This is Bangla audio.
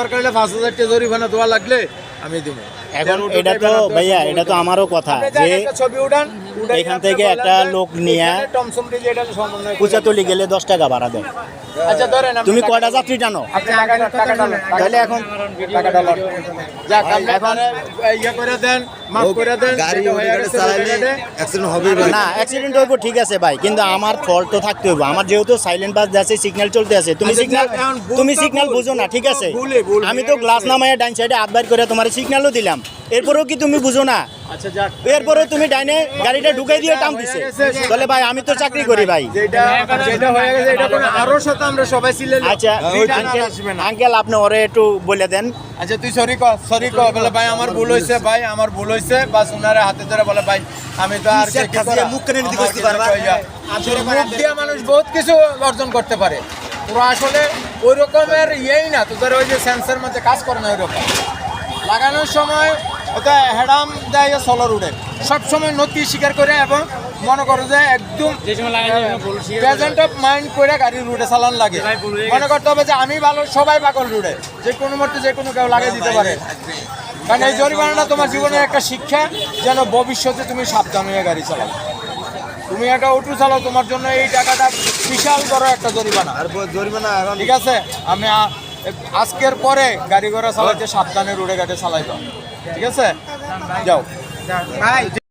দরকার হলে পাঁচ হাজার টাকা জরিমানা দেওয়া লাগলে আমি দিব। এখন এটা তো ভাইয়া এটা তো আমারও কথা যে ছবি উঠান এখান থেকে একটা লোক নিয়ে কুচাতলি গেলে দশ টাকা ভাড়া দেয়। তুমি কয়টা যাত্রী টানো তাহলে এখন ডালেন যাক আপনি এখন ইয়ে না অ্যাক্সিডেন্ট হইব ঠিক আছে ভাই কিন্তু আমার ফল্ট তো থাকতে হইব। আমার যেহেতু সাইলেন্ট বাস আছে সিগন্যাল চলতে আছে। তুমি আচ্ছা, সিগন্যাল তুমি তো সিগন্যাল বুঝো না ঠিক আছে? আমি তো। গ্লাস নামায় ডাইন সাইডে আটবার করে তোমার সিগন্যালও দিলাম। এরপরেও কি তুমি বুঝো না? আচ্ছা যাক। এরপরেও তুমি ডাইনে গাড়িটা ঢুকাই দিয়ে টান দিছে। বলে ভাই আমি তো চাকরি করি ভাই। যেটা যেটা হয়ে গেছে এটা আরও সাথে আমরা সবাই ছিলে আচ্ছা আঙ্কেল আপনি ওরে একটু বলে দেন। আচ্ছা তুই সরি ক সরি ক বলে ভাই আমার ভুল হয়েছে ভাই আমার ভুল হয়েছে বা উনারে হাতে ধরে বলে ভাই আমি তো আর? মুখ কেনে করতে পারবা? মুখ দিয়ে মানুষ বহুত কিছু অর্জন করতে পারে। তোরা আসলে ওই রকমের ইয়েই না তোদের ওই যে সেন্সের মধ্যে কাজ করে না ওই রকম। লাগানোর সময় ওটা হেডাম দেয় সলর সবসময় নথি স্বীকার করে এবং মনে করো যে একদম প্রেজেন্ট অফ মাইন্ড করে। গাড়ির রুটে চালান লাগে। মনে করতে হবে যে আমি ভালো সবাই পাগল রুটে যে কোনো মুহূর্তে যে কোনো কেউ লাগিয়ে দিতে পারে। কারণ এই জরিমানাটা তোমার জীবনের একটা শিক্ষা যেন ভবিষ্যতে তুমি সাবধান হয়ে গাড়ি চালাও। তুমি একটা অটো চালাও তোমার জন্য এই টাকাটা বিশাল বড় একটা জরিমানা। আর জরিমানা এখন ঠিক আছে? আমি আজকের পরে গাড়ি ঘোড়া চালাইতে সাবধানে রোডে গাড়ি চালাইবা। ঠিক আছে? যাও।